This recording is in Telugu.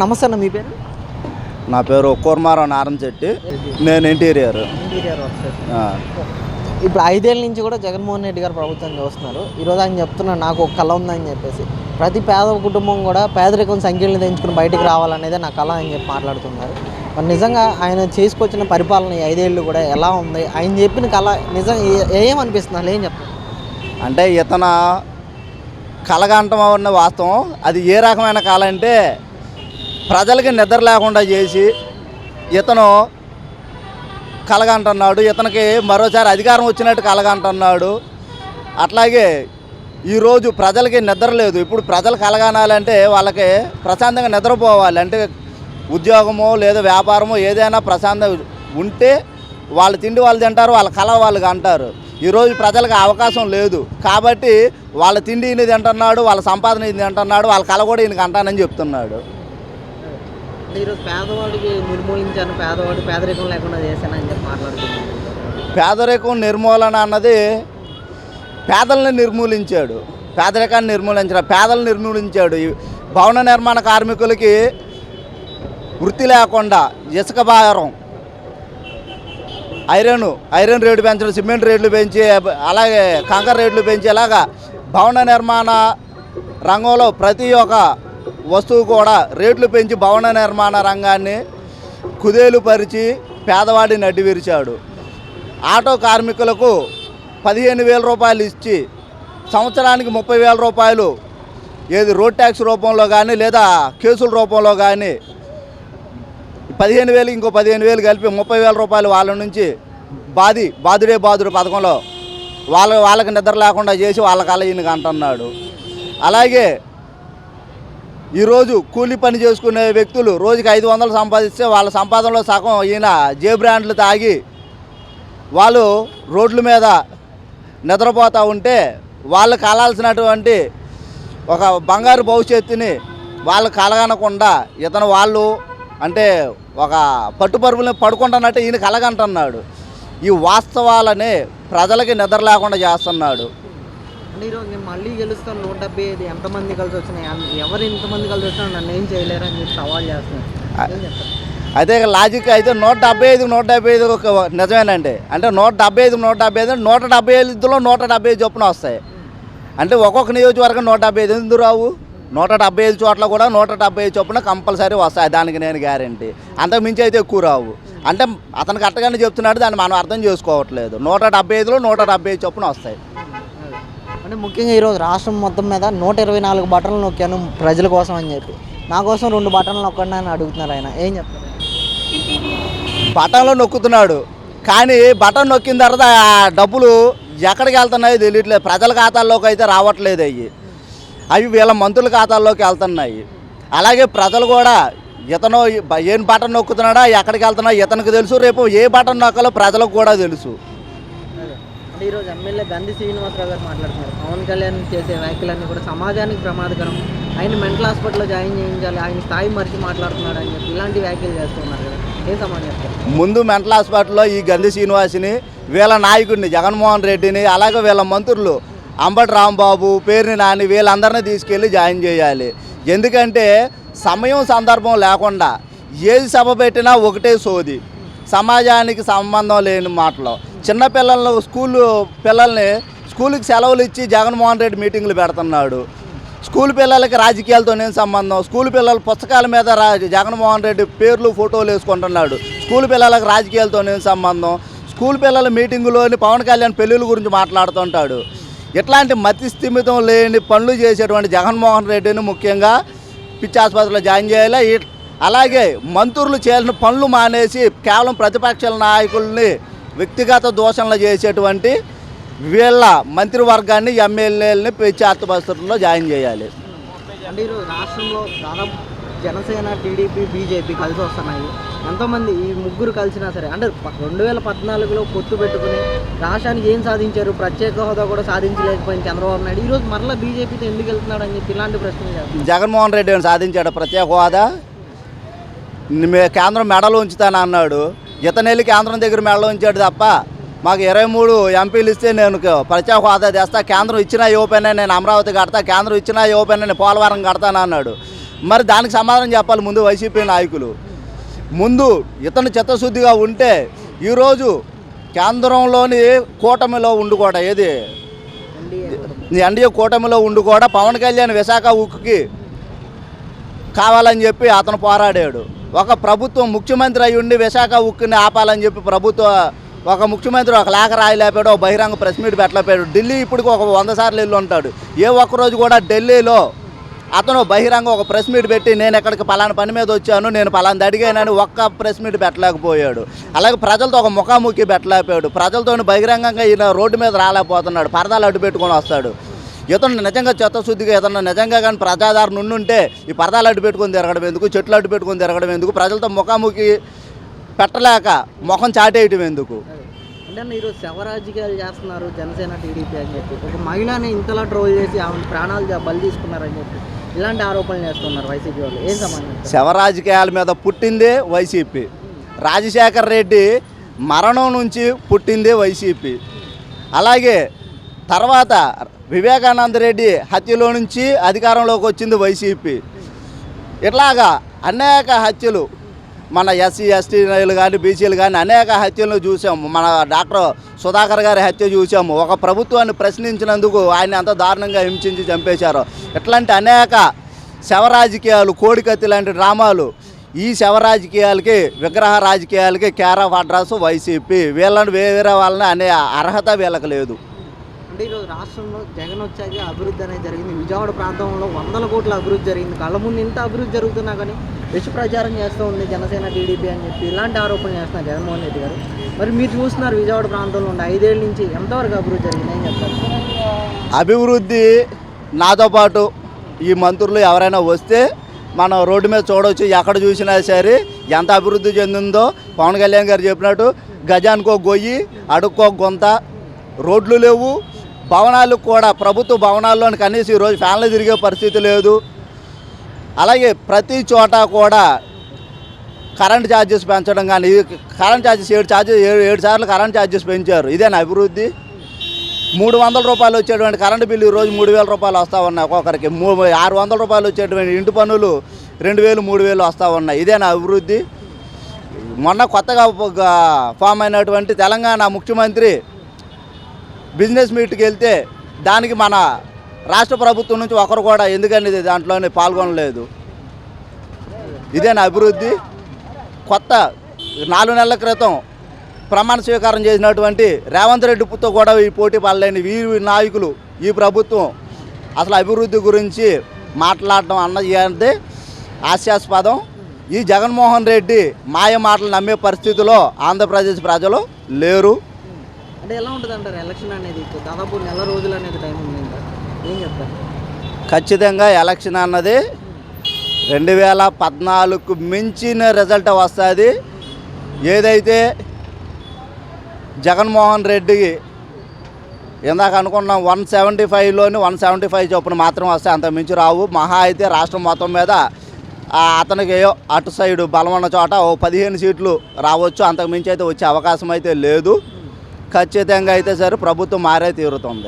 నమస్తే అన్న మీ పేరు? నా పేరు కూర్మారావు నారంచెట్టి నేను ఇంటీరియర్. ఇప్పుడు ఐదేళ్ళ నుంచి కూడా జగన్మోహన్ రెడ్డి గారు ప్రభుత్వం చూస్తున్నారు. ఈరోజు ఆయన చెప్తున్నారు నాకు ఒక కళ ఉందని చెప్పేసి. ప్రతి పేద కుటుంబం కూడా పేదరికం సంఖ్యలను తెంచుకుని బయటికి రావాలనేదే నా కళ అని చెప్పి మాట్లాడుతున్నారు. మరి నిజంగా ఆయన చేసుకొచ్చిన పరిపాలన ఈ ఐదేళ్ళు కూడా ఎలా ఉంది? ఆయన చెప్పిన కళ నిజం ఏ- ఏమనిపిస్తుంది? ఏం చెప్తారు? అంటే ఇతను కలగంటం అన్న వాస్తవం. అది ఏ రకమైన కళ అంటే ప్రజలకి నిద్ర లేకుండా చేసి ఇతను కలగంటున్నాడు. ఇతనికి మరోసారి అధికారం వచ్చినట్టు కలగంటున్నాడు. అట్లాగే ఈరోజు ప్రజలకి నిద్ర లేదు. ఇప్పుడు ప్రజలు కలగనాలంటే వాళ్ళకి ప్రశాంతంగా నిద్రపోవాలి. అంటే ఉద్యోగమో లేదా వ్యాపారమో ఏదైనా ప్రశాంతం ఉంటే వాళ్ళు తిండి వాళ్ళు తింటారు వాళ్ళ కళ వాళ్ళకి అంటారు. ఈరోజు ప్రజలకు అవకాశం లేదు. కాబట్టి వాళ్ళ తిండి ఈయన తింటున్నాడు వాళ్ళ సంపాదన ఈయన తింటున్నాడు వాళ్ళ కళ కూడా ఈయనకి అంటానని చెప్తున్నాడు. అంటే ఈరోజు పేదవాడికి నిర్మూలించాను పేదవాడు పేదరికం లేకుండా చేశానని చెప్పి మాట్లాడుతున్నాను పేదరికం నిర్మూలన అన్నది పేదల్ని నిర్మూలించాడు. పేదరికాన్ని నిర్మూలించిన పేదలను నిర్మూలించాడు. ఈ భవన నిర్మాణ కార్మికులకి వృత్తి లేకుండా ఇసుక భారం ఐరన్ ఐరన్ రేటు పెంచడం సిమెంట్ రేట్లు పెంచి అలాగే కంకర రేట్లు పెంచి అలాగా భవన నిర్మాణ రంగంలో ప్రతి ఒక్క వస్తువు కూడా రేట్లు పెంచి భవన నిర్మాణ రంగాన్ని కుదేలు పరిచి పేదవాడిని అడ్డు విరిచాడు ఆటో కార్మికులకు పదిహేను వేల రూపాయలు ఇచ్చి సంవత్సరానికి ముప్పై వేల రూపాయలు ఏది రోడ్ ట్యాక్స్ రూపంలో కానీ లేదా కేసుల రూపంలో కానీ పదిహేను వేలు ఇంకో పదిహేను వేలు కలిపి ముప్పై వేల రూపాయలు వాళ్ళ నుంచి బాది బాదుడే బాదుడు పథకంలో వాళ్ళ వాళ్ళకి నిద్ర లేకుండా చేసి వాళ్ళ కళ ఈయనకి అంటున్నాడు. అలాగే ఈరోజు కూలి పని చేసుకునే వ్యక్తులు రోజుకి ఐదు వందలు సంపాదిస్తే వాళ్ళ సంపాదనలో సగం ఈయన జే బ్రాండ్లు తాగి వాళ్ళు రోడ్ల మీద నిద్రపోతూ ఉంటే వాళ్ళు కలాల్సినటువంటి ఒక బంగారు భవిష్యత్తుని వాళ్ళు కలగనకుండా ఇతను వాళ్ళు అంటే ఒక పట్టుపరుపుని పడుకుంటున్నట్టు ఈయన కలగంటున్నాడు. ఈ వాస్తవాలని ప్రజలకి నిద్ర లేకుండా చేస్తున్నాడు. అంటే ఈరోజు నేను మళ్ళీ గెలుస్తాను నూట డెబ్బై ఐదు ఎంతమంది కలిసి వచ్చినాయి ఎవరు ఇంతమంది కలిసి వచ్చినా నన్ను ఏం చేయలేరు అని చెప్పి సవాల్ చెప్తారు అయితే ఇక లాజిక్ అయితే నూట డెబ్బై ఐదు నూట డెబ్బై ఐదు ఒక నిజమేనండి అంటే నూట డెబ్బై ఐదు నూట డెబ్బై ఐదు నూట డెబ్బై ఐదులో నూట డెబ్బై ఐదు చొప్పున వస్తాయి అంటే ఒక్కొక్క నియోజకవర్గం నూట డెబ్బై ఐదు ఎందుకు రావు నూట డెబ్బై ఐదు చోట్ల కూడా నూట డెబ్బై ఐదు చొప్పున కంపల్సరీ వస్తాయి దానికి నేను గ్యారంటీ అంతకు మించి అయితే ఎక్కువ రావు అంటే అతను కరెక్ట్గానే చెప్తున్నాడు దాన్ని మనం అర్థం చేసుకోవట్లేదు నూట డెబ్బై ఐదులో నూట డెబ్బై ఐదు చొప్పున వస్తాయి అంటే ముఖ్యంగా ఈరోజు రాష్ట్రం మొత్తం మీద నూట ఇరవై నాలుగు బటన్లు నొక్కాను ప్రజల కోసం అని చెప్పి. నా కోసం రెండు బటన్లు నొక్కండి అని అడుగుతున్నారు ఆయన. ఏం చెప్తారు? బటన్లో నొక్కుతున్నాడు. కానీ బటన్ నొక్కిన తర్వాత ఆ డబ్బులు ఎక్కడికి వెళ్తున్నాయో తెలియట్లేదు. ప్రజల ఖాతాల్లోకి అయితే రావట్లేదు అవి. అవి వీళ్ళ మంత్రుల ఖాతాల్లోకి వెళ్తున్నాయి. అలాగే ప్రజలు కూడా ఇతను ఏం బటన్ నొక్కుతున్నాడా ఎక్కడికి వెళ్తున్నా ఇతనికి తెలుసు. రేపు ఏ బటన్ నొక్కాలో ప్రజలకు కూడా తెలుసు. అంటే ఈరోజు ఎమ్మెల్యే గంధి శ్రీనివాసరావు గారు మాట్లాడుతున్నారు. పవన్ కళ్యాణ్ చేసే వ్యాఖ్యలన్నీ కూడా సమాజానికి ప్రమాదకరం. ఆయన మెంటల్ హాస్పిటల్లో జాయిన్ చేయించాలి ఆయన స్థాయి మరిచి మాట్లాడుతున్నాడు అని చెప్పి ఇలాంటి వ్యాఖ్యలు చేస్తున్నారు కదా. ఏం సమాజం ముందు మెంటల్ హాస్పిటల్లో ఈ గంధి శ్రీనివాసిని వీళ్ళ నాయకుడిని జగన్మోహన్ రెడ్డిని అలాగే వీళ్ళ మంత్రులు అంబటి రాంబాబు పేరుని నాని వీళ్ళందరినీ తీసుకెళ్ళి జాయిన్ చేయాలి. ఎందుకంటే సమయం సందర్భం లేకుండా ఏది సభ పెట్టినా ఒకటే సోది. సమాజానికి సంబంధం లేని మాటలు. చిన్నపిల్లలను స్కూలు పిల్లల్ని స్కూల్కి సెలవులు ఇచ్చి జగన్మోహన్ రెడ్డి మీటింగ్లు పెడుతున్నాడు. స్కూల్ పిల్లలకి రాజకీయాలతో నేను సంబంధం? స్కూల్ పిల్లల పుస్తకాల మీద రా జగన్మోహన్ రెడ్డి పేర్లు ఫోటోలు వేసుకుంటున్నాడు. స్కూల్ పిల్లలకు రాజకీయాలతో నేను సంబంధం? స్కూల్ పిల్లల మీటింగులోని పవన్ కళ్యాణ్ పెళ్ళిళ్ళ గురించి మాట్లాడుతుంటాడు. ఇట్లాంటి మతి స్థిమితం లేని పనులు చేసేటువంటి జగన్మోహన్ రెడ్డిని ముఖ్యంగా పిచ్చి ఆసుపత్రిలో జాయిన్ చేయాలి. అలాగే మంత్రులు చేయాల్సిన పనులు మానేసి కేవలం ప్రతిపక్షాల నాయకుల్ని వ్యక్తిగత దోషణలు చేసేటువంటి వీళ్ళ మంత్రివర్గాన్ని ఎమ్మెల్యేలని పిచ్చి ఆసుపత్రుల్లో జాయిన్ చేయాలి. అంటే ఈరోజు రాష్ట్రంలో దాదాపు జనసేన టీడీపీ బీజేపీ కలిసి వస్తున్నాయి. ఎంతోమంది ఈ ముగ్గురు కలిసినా సరే అంటే రెండు వేల పద్నాలుగులో పొత్తు పెట్టుకుని రాష్ట్రానికి ఏం సాధించారు? ప్రత్యేక హోదా కూడా సాధించలేకపోయింది చంద్రబాబు నాయుడు. ఈరోజు మరలా బీజేపీతో ఎందుకు వెళ్తున్నాడు అని చెప్పి ఇలాంటి చేస్తున్నారు. జగన్మోహన్ రెడ్డి సాధించాడు ప్రత్యేక హోదా? కేంద్రం మెడలు ఉంచుతాను అన్నాడు. ఇతనెళ్ళి కేంద్రం దగ్గర మెడలు ఉంచాడు తప్ప మాకు ఇరవై మూడు ఎంపీలు ఇస్తే నేను ప్రత్యేక హోదా తెస్తా. కేంద్రం ఇచ్చినా యువపైన నేను అమరావతి కడతా. కేంద్రం ఇచ్చినా యువపైన నేను పోలవరం కడతాను అన్నాడు. మరి దానికి సమాధానం చెప్పాలి ముందు వైసీపీ నాయకులు. ముందు ఇతను చిత్తశుద్ధిగా ఉంటే ఈరోజు కేంద్రంలోని కూటమిలో ఉండి కూడా ఏది? ఎన్డీఏ. కూటమిలో ఉండి కూడా పవన్ కళ్యాణ్ విశాఖ ఉక్కుకి కావాలని చెప్పి అతను పోరాడాడు. ఒక ప్రభుత్వం ముఖ్యమంత్రి అయి ఉండి విశాఖ ఉక్కుని ఆపాలని చెప్పి ప్రభుత్వ ఒక ముఖ్యమంత్రి ఒక లేఖ రాయలేపాడు ఒక బహిరంగ ప్రెస్ మీట్ పెట్టలేపాడు. ఢిల్లీ ఇప్పటికి ఒక వంద సార్లు వెళ్ళి ఉంటాడు. ఏ ఒక్కరోజు కూడా ఢిల్లీలో అతను బహిరంగ ఒక ప్రెస్ మీట్ పెట్టి నేను ఎక్కడికి పలానా పని మీద వచ్చాను నేను పలానా అడిగానని ఒక్క ప్రెస్ మీట్ పెట్టలేకపోయాడు. అలాగే ప్రజలతో ఒక ముఖాముఖి పెట్టలేకపోయాడు ప్రజలతో బహిరంగంగా ఈయన రోడ్డు మీద రాలేకపోతున్నాడు. పరదాలు అడ్డు పెట్టుకొని వస్తాడు. ఇతను నిజంగా చిత్తశుద్ధిగా ఇతను నిజంగా కానీ ప్రజాదారణ ఉండుంటే ఈ పరదాలు అడ్డు పెట్టుకొని తిరగడం ఎందుకు? చెట్లు అడ్డు పెట్టుకొని తిరగడం ఎందుకు? ప్రజలతో ముఖాముఖి పెట్టలేక ముఖం చాటేయటం ఎందుకు? అంటే అన్న ఈరోజు శవ రాజకీయాలు చేస్తున్నారు జనసేన టీడీపీ అని చెప్పి. ఒక మహిళని ఇంతలా ట్రోల్ చేసి ఆమె ప్రాణాలు బలి తీసుకున్నారని చెప్పి. ఇలాంటి ఆరోపణలు చేస్తున్నారు వైసీపీ వాళ్ళు. ఏం సంబంధం? శవ రాజకీయాల మీద పుట్టిందే వైసీపీ. రాజశేఖర్ రెడ్డి మరణం నుంచి పుట్టిందే వైసీపీ. అలాగే తర్వాత వివేకానంద రెడ్డి హత్యలో నుంచి అధికారంలోకి వచ్చింది వైసీపీ. ఇట్లాగా అనేక హత్యలు మన ఎస్సీ ఎస్టీలు కానీ బీసీలు కానీ అనేక హత్యలను చూసాము మన డాక్టర్ సుధాకర్ గారి హత్య చూసాము ఒక ప్రభుత్వాన్ని ప్రశ్నించినందుకు ఆయన అంత దారుణంగా హింసించి చంపేశారు. ఇట్లాంటి అనేక శవ రాజకీయాలు కోడికత్తి లాంటి డ్రామాలు ఈ శవ రాజకీయాలకి విగ్రహ రాజకీయాలకి కేర్ ఆఫ్ అడ్రస్ వైసీపీ. వీళ్ళని వేరే వాళ్ళని అనే అర్హత వీళ్ళకి లేదు. అంటే ఈరోజు రాష్ట్రంలో జగన్ వచ్చాక అభివృద్ధి అనేది జరిగింది. విజయవాడ ప్రాంతంలో వందల కోట్ల అభివృద్ధి జరిగింది. కళ్ళ ముందు ఇంత అభివృద్ధి జరుగుతున్నా కానీ విష ప్రచారం చేస్తూ ఉంది జనసేన టీడీపీ అని చెప్పి ఇలాంటి ఆరోపణలు చేస్తున్నారు జగన్మోహన్ రెడ్డి గారు. మరి మీరు చూస్తున్నారు విజయవాడ ప్రాంతంలో ఉండి ఐదేళ్ళ నుంచి ఎంతవరకు అభివృద్ధి జరిగింది? ఏం చెప్తారు? అభివృద్ధి నాతో పాటు ఈ మంత్రులు ఎవరైనా వస్తే మనం రోడ్డు మీద చూడవచ్చు ఎక్కడ చూసినా సరే ఎంత అభివృద్ధి చెందిందో పవన్ కళ్యాణ్ గారు చెప్పినట్టు గజానికో గొయ్యి అడుక్కో గొంత. రోడ్లు లేవు భవనాలు కూడా ప్రభుత్వ భవనాల్లోని కనీసం ఈరోజు ఫ్యాన్లు తిరిగే పరిస్థితి లేదు. అలాగే ప్రతి చోట కూడా కరెంట్ ఛార్జెస్ పెంచడం కానీ కరెంట్ ఛార్జెస్ ఏడు ఛార్జెస్ ఏడు ఏడు సార్లు కరెంట్ ఛార్జెస్ పెంచారు. ఇదేనా అభివృద్ధి. మూడు వందల రూపాయలు వచ్చేటువంటి కరెంటు బిల్లు ఈరోజు మూడు వేల రూపాయలు వస్తూ ఉన్నాయి ఒక్కొక్కరికి. మూ ఆరు వందల రూపాయలు వచ్చేటువంటి ఇంటి పన్నులు రెండు వేలు మూడు వేలు వస్తూ ఉన్నాయి. ఇదేనా అభివృద్ధి. మొన్న కొత్తగా ఫామ్ అయినటువంటి తెలంగాణ ముఖ్యమంత్రి బిజినెస్ మీట్కి వెళ్తే దానికి మన రాష్ట్ర ప్రభుత్వం నుంచి ఒకరు కూడా ఎందుకని దాంట్లోనే పాల్గొనలేదు. ఇదేనా అభివృద్ధి? కొత్త నాలుగు నెలల క్రితం ప్రమాణ స్వీకారం చేసినటువంటి రేవంత్ రెడ్డితో కూడా ఈ పోటీ పడలేని వీరి నాయకులు ఈ ప్రభుత్వం అసలు అభివృద్ధి గురించి మాట్లాడటం అన్నది హాస్యాస్పదం. ఈ జగన్మోహన్ రెడ్డి మాయ మాటలు నమ్మే పరిస్థితిలో ఆంధ్రప్రదేశ్ ప్రజలు లేరు. అంటే ఎలా ఉంటుంది అంటారు? ఎలక్షన్ అనేది దాదాపు నెల రోజులు అనేది టైం ఉంది ఏం చెప్తారు? ఖచ్చితంగా ఎలక్షన్ అన్నది రెండు వేల పద్నాలుగుకు మించిన రిజల్ట్ వస్తుంది. ఏదైతే జగన్మోహన్ రెడ్డికి ఇందాక అనుకున్నాం వన్ సెవెంటీ ఫైవ్లోని వన్ సెవెంటీ ఫైవ్ చొప్పున మాత్రం వస్తాయి అంత మించి రావు. మహా అయితే రాష్ట్రం మొత్తం మీద అతనికి అటు సైడు బలం ఉన్న చోట ఓ పదిహేను సీట్లు రావచ్చు. అంతకు మించి అయితే వచ్చే అవకాశం అయితే లేదు. ఖచ్చితంగా అయితే సరే ప్రభుత్వం మారే తీరుతుంది.